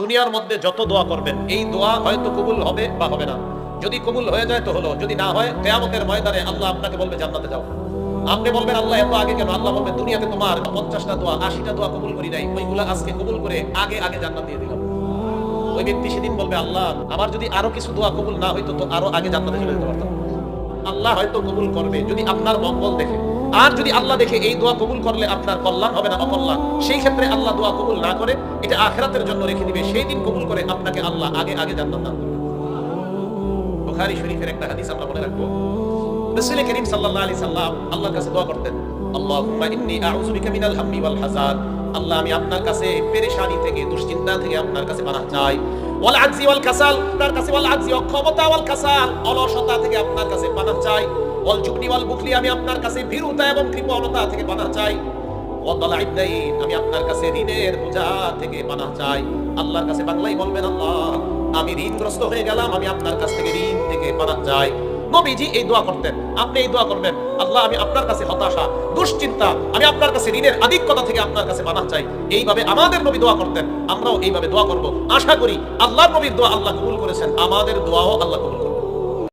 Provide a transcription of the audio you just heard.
দুনিয়ার মধ্যে যত দোয়া করবেন, এই দোয়া হয়তো কবুল হবে বা হবে না। যদি কবুল হয়ে যায় তো হলো, যদি না হয়, কেয়ামতের ময়দানে আল্লাহ আপনাকে বলবে, জান্নাতে যাও। আপনি বলবেন, আল্লাহ, এত আগে কেন? আল্লাহ বলবে, দুনিয়াতে তোমার পঞ্চাশটা দোয়া, আশিটা দোয়া কবুল করি নাই। ওইগুলা আজকে কবুল করে আগে আগে জান্নাত দিয়ে দিলাম। ওই ব্যক্তি সেদিন বলবে, আল্লাহ, আমার যদি আরও কিছু দোয়া কবুল না হইতো, তো আরও আগে জান্নাতে চলে যেতে পারতাম। আল্লাহ হয়তো কবুল করবে, যদি আপনার মঙ্গল দেখে। আর যদি আল্লাহ দেখে এই দোয়া কবুল করলে আপনার কল্যাণ হবে না অকল্যাণ, সেই ক্ষেত্রে আল্লাহ দোয়া কবুল না করে এটা আখেরাতের জন্য রেখে দিবে। সেই দিন কবুল করে আপনাকে আল্লাহ আগে আগে করবে। বুখারী শরীফের একটা হাদিস আমরা মনে রাখব। করিম সাল্লাল্লাহু আলাইহি সাল্লাম আল্লাহর কাছে দোয়া করতেন, আল্লাহুম্মা ইন্নী আউযু বিকা মিনাল হাম্মি ওয়াল হাযান আল্লাহ, আমি আপনার কাছে পেরেশানি থেকে, দুশ্চিন্তা থেকে আপনার কাছে চাই। ওয়াল ওয়াল কাসাল। আপনার কাছে, ওয়াল অক্ষমতা ওয়াল কাসাল। অলসতা থেকে আপনার কাছে চাই। ওয়াল বুখলি আমি আপনার কাছে ভীরুতা এবং কৃপণতা থেকে পানাহ চাই। আমি আপনার কাছে ঋণের বোঝা থেকে পানাহ চাই। আল্লাহর কাছে বাংলায় বলবেন, আল্লাহ, আমি ঋণগ্রস্ত হয়ে গেলাম, আমি আপনার কাছ থেকে ঋণ থেকে পানাহ চাই। নবীজি এই দোয়া করতেন, আপনি এই দোয়া করবেন, আল্লাহ, আমি আপনার কাছে হতাশা, দুশ্চিন্তা, আমি আপনার কাছে ঋণের আধিক্যতা থেকে আপনার কাছে মানা চাই। এইভাবে আমাদের নবী দোয়া করতেন, আমরাও এইভাবে দোয়া করব। আশা করি আল্লাহর নবীর দোয়া আল্লাহ কবুল করেছেন, আমাদের দোয়াও আল্লাহ কবুল